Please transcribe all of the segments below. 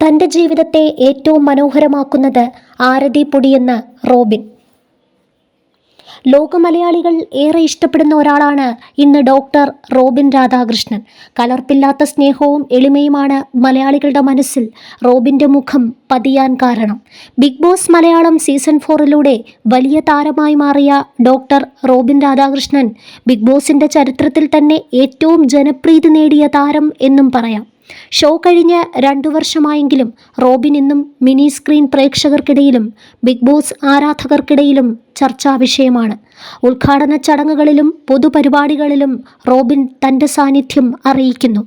തന്റെ ജീവിതത്തെ ഏറ്റവും മനോഹരമാക്കുന്നത് ആരതി പൊടിയെന്ന് റോബിൻ. ലോക മലയാളികൾ ഏറെ ഇഷ്ടപ്പെടുന്ന ഒരാളാണ് ഇന്ന് ഡോക്ടർ റോബിൻ രാധാകൃഷ്ണൻ. കലർപ്പില്ലാത്ത സ്നേഹവും എളിമയുമാണ് മലയാളികളുടെ മനസ്സിൽ റോബിന്റെ മുഖം പതിയാൻ കാരണം. ബിഗ് ബോസ് മലയാളം സീസൺ ഫോറിലൂടെ വലിയ താരമായി മാറിയ ഡോക്ടർ റോബിൻ രാധാകൃഷ്ണൻ ബിഗ് ബോസിന്റെ ചരിത്രത്തിൽ തന്നെ ഏറ്റവും ജനപ്രീതി നേടിയ താരം എന്നും പറയാം. ഷോ കഴിഞ്ഞ് രണ്ടു വർഷമായെങ്കിലും റോബിൻ ഇന്നും മിനി സ്ക്രീൻ പ്രേക്ഷകർക്കിടയിലും ബിഗ് ബോസ് ആരാധകർക്കിടയിലും ചർച്ചാ വിഷയമാണ്. ഉദ്ഘാടന ചടങ്ങുകളിലും പൊതുപരിപാടികളിലും റോബിൻ തന്റെ സാന്നിധ്യം അറിയിക്കുന്നു.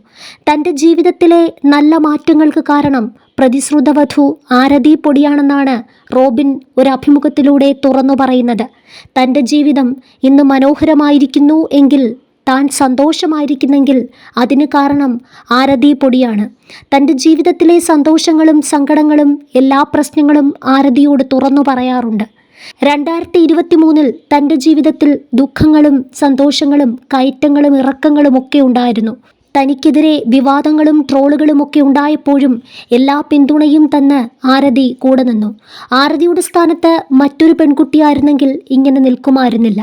തന്റെ ജീവിതത്തിലെ നല്ല മാറ്റങ്ങൾക്ക് കാരണം പ്രതിശ്രുതവധു ആരതി പൊടിയാണെന്നാണ് റോബിൻ ഒരു അഭിമുഖത്തിലൂടെ തുറന്നു പറയുന്നത്. തന്റെ ജീവിതം ഇന്ന് മനോഹരമായിരിക്കുന്നു എങ്കിൽ താൻ സന്തോഷമായിരിക്കുന്നെങ്കിൽ അതിന് കാരണം ആരതി പൊടിയാണ്. തന്റെ ജീവിതത്തിലെ സന്തോഷങ്ങളും സങ്കടങ്ങളും എല്ലാ പ്രശ്നങ്ങളും ആരതിയോട് തുറന്നു പറയാറുണ്ട്. രണ്ടായിരത്തി ഇരുപത്തി മൂന്നിൽ തന്റെ ജീവിതത്തിൽ ദുഃഖങ്ങളും സന്തോഷങ്ങളും കയറ്റങ്ങളും ഇറക്കങ്ങളും ഒക്കെ ഉണ്ടായിരുന്നു. തനിക്കെതിരെ വിവാദങ്ങളും ട്രോളുകളും ഒക്കെ ഉണ്ടായപ്പോഴും എല്ലാ പിന്തുണയും തന്ന് ആരതി കൂടെ നിന്നു. ആരതിയുടെ സ്ഥാനത്ത് മറ്റൊരു പെൺകുട്ടിയായിരുന്നെങ്കിൽ ഇങ്ങനെ നിൽക്കുമായിരുന്നില്ല.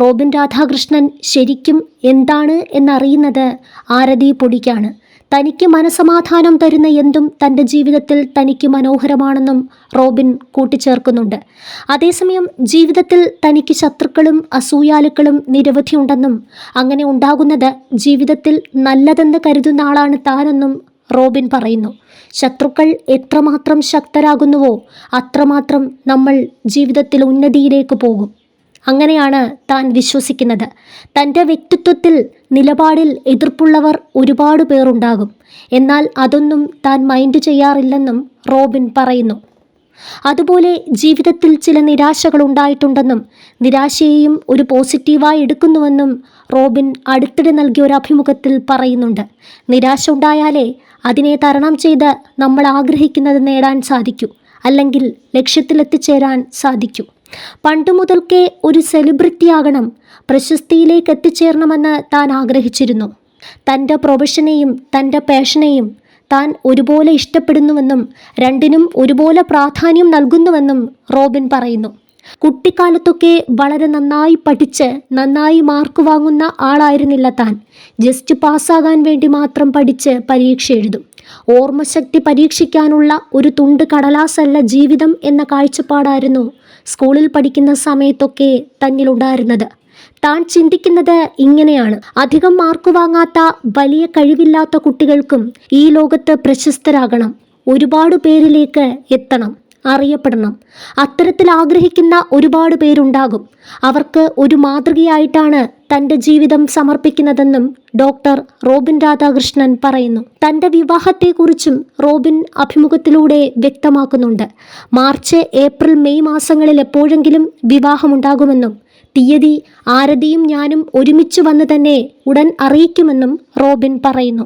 റോബിൻ രാധാകൃഷ്ണൻ ശരിക്കും എന്താണ് എന്നറിയുന്നത് ആരതി പൊടിക്കാണ്. തനിക്ക് മനസമാധാനം തരുന്ന എന്തും തന്റെ ജീവിതത്തിൽ തനിക്ക് മനോഹരമാണെന്നും റോബിൻ കൂട്ടിച്ചേർക്കുന്നുണ്ട്. അതേസമയം ജീവിതത്തിൽ തനിക്ക് ശത്രുക്കളും അസൂയാലുക്കളും നിരവധി ഉണ്ടെന്നും അങ്ങനെ ഉണ്ടാകുന്നത് ജീവിതത്തിൽ നല്ലതെന്ന് കരുതുന്ന ആളാണ് താനെന്നും റോബിൻ പറയുന്നു. ശത്രുക്കൾ എത്രമാത്രം ശക്തരാകുന്നുവോ അത്രമാത്രം നമ്മൾ ജീവിതത്തിൽ ഉന്നതിയിലേക്ക് പോകും. അങ്ങനെയാണ് താൻ വിശ്വസിക്കുന്നത്. തന്റെ വ്യക്തിത്വത്തിൽ നിലപാടിൽ എതിർപ്പുള്ളവർ ഒരുപാട് പേരുണ്ടാകും. എന്നാൽ അതൊന്നും താൻ മൈൻഡ് ചെയ്യാറില്ലെന്നും റോബിൻ പറയുന്നു. അതുപോലെ ജീവിതത്തിൽ ചില നിരാശകൾ ഉണ്ടായിട്ടുണ്ടെന്നും നിരാശയെയും ഒരു പോസിറ്റീവായി എടുക്കുന്നുവെന്നും റോബിൻ അടുത്തിടെ നൽകിയ ഒരു അഭിമുഖത്തിൽ പറയുന്നുണ്ട്. നിരാശ ഉണ്ടായാലേ അതിനെ തരണം ചെയ്ത് നമ്മൾ ആഗ്രഹിക്കുന്നത് നേടാൻ സാധിക്കൂ. അല്ലെങ്കിൽ ലക്ഷ്യത്തിലെത്തിച്ചേരാൻ സാധിക്കൂ. പണ്ടു മുതൽക്കേ ഒരു സെലിബ്രിറ്റി ആകണം. പ്രശസ്തിയിലേക്ക് എത്തിച്ചേരണമെന്ന് താൻ ആഗ്രഹിച്ചിരുന്നു. തന്റെ പ്രൊഫഷനെയും തന്റെ പാഷനെയും താൻ ഒരുപോലെ ഇഷ്ടപ്പെടുന്നുവെന്നും രണ്ടിനും ഒരുപോലെ പ്രാധാന്യം നൽകുന്നുവെന്നും റോബിൻ പറയുന്നു. കുട്ടിക്കാലത്തൊക്കെ വളരെ നന്നായി പഠിച്ച് നന്നായി മാർക്ക് വാങ്ങുന്ന ആളായിരുന്നില്ല താൻ. ജസ്റ്റ് പാസ്സാകാൻ വേണ്ടി മാത്രം പഠിച്ച് പരീക്ഷ എഴുതും. ഓർമ്മശക്തി പരീക്ഷിക്കാനുള്ള ഒരു തുണ്ട് കടലാസല്ല ജീവിതം എന്ന കാഴ്ചപ്പാടായിരുന്നു സ്കൂളിൽ പഠിക്കുന്ന സമയത്തൊക്കെ തന്നിലുണ്ടായിരുന്നത്. താൻ ചിന്തിക്കുന്നത് ഇങ്ങനെയാണ്. അധികം മാർക്ക് വാങ്ങാത്ത വലിയ കഴിവില്ലാത്ത കുട്ടികൾക്കും ഈ ലോകത്ത് പ്രശസ്തരാകണം. ഒരുപാട് പേരിലേക്ക് എത്തണം. അറിയപ്പെടണം. അത്തരത്തിൽ ആഗ്രഹിക്കുന്ന ഒരുപാട് പേരുണ്ടാകും. അവർക്ക് ഒരു മാതൃകയായിട്ടാണ് തന്റെ ജീവിതം സമർപ്പിക്കുന്നതെന്നും ഡോക്ടർ റോബിൻ രാധാകൃഷ്ണൻ പറയുന്നു. തന്റെ വിവാഹത്തെക്കുറിച്ചും റോബിൻ അഭിമുഖത്തിലൂടെ വ്യക്തമാക്കുന്നുണ്ട്. മാർച്ച് ഏപ്രിൽ മെയ് മാസങ്ങളിൽ എപ്പോഴെങ്കിലും വിവാഹമുണ്ടാകുമെന്നും തീയതി ആരതിയും ഞാനും ഒരുമിച്ച് വന്ന് തന്നെ ഉടൻ അറിയിക്കുമെന്നും റോബിൻ പറയുന്നു.